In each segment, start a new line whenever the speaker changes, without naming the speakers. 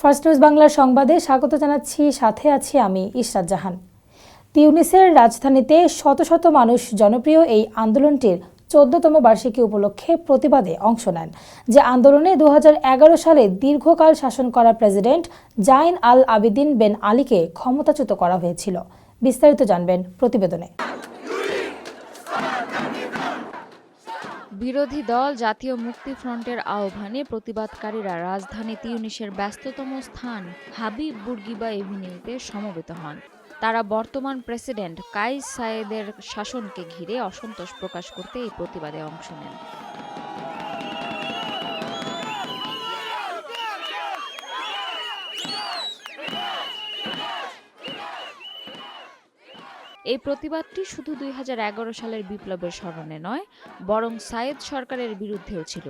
First news বাংলার সংবাদে স্বাগত জানাচ্ছি, সাথে আছি আমি ইশরাত জাহান। তিউনিসের রাজধানীতে শত শত মানুষ জনপ্রিয় এই আন্দোলনটির চোদ্দতম বার্ষিকী উপলক্ষে প্রতিবাদে অংশ নেন, যে আন্দোলনে দু হাজার এগারো সালে দীর্ঘকাল শাসন করা president Zine El Abidine Ben আলীকে ক্ষমতাচ্যুত করা হয়েছিল। বিস্তারিত জানবেন প্রতিবেদনে।
বিরোধী দল জাতীয় মুক্তি ফ্রন্টের আহ্বানে প্রতিবাদকারীরা রাজধানী তিউনিসের ব্যস্ততম স্থান হাবিব বুর্গিবা এভিনিউতে সমবেত হন। তারা বর্তমান প্রেসিডেন্ট কাইস সায়েদের শাসনকে ঘিরে অসন্তোষ প্রকাশ করতে এই প্রতিবাদে অংশ নেন। এই প্রতিবাদটি শুধু দুই হাজার এগারো সালের বিপ্লবের স্মরণে নয়, বরং সায়েদ সরকারের বিরুদ্ধেও ছিল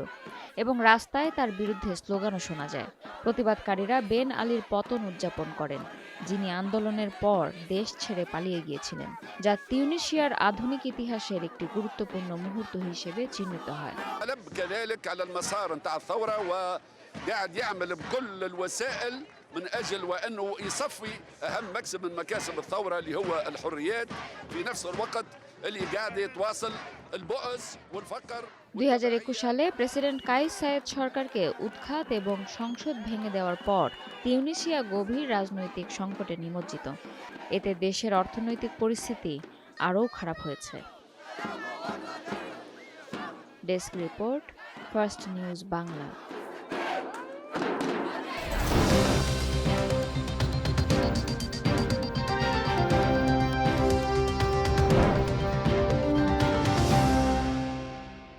এবং রাস্তায় তার বিরুদ্ধে স্লোগানও শোনা যায়। প্রতিবাদকারীরা বেন আলীর পতন উদযাপন করেন, যিনি আন্দোলনের পর দেশ ছেড়ে পালিয়ে গিয়েছিলেন, যা তিউনিশিয়ার আধুনিক ইতিহাসের একটি গুরুত্বপূর্ণ মুহূর্ত হিসেবে চিহ্নিত হয়।
قلب كذلك على المسار نتاع الثوره وقاعد يعمل بكل الوسائل من اجل وانه يصفي اهم مكسب من مكاسب الثوره اللي هو الحريات في نفس الوقت اللي قاعد يتواصل البؤس والفقر
দুই সালে প্রেসিডেন্ট কাইস সায়েদ সরকারকে উৎখাত এবং সংসদ ভেঙে দেওয়ার পর তিউনিসিয়া গভীর রাজনৈতিক সংকটে নিমজ্জিত এতে দেশের অর্থনৈতিক পরিস্থিতি আরও খারাপ হয়েছে desk report first news Bangla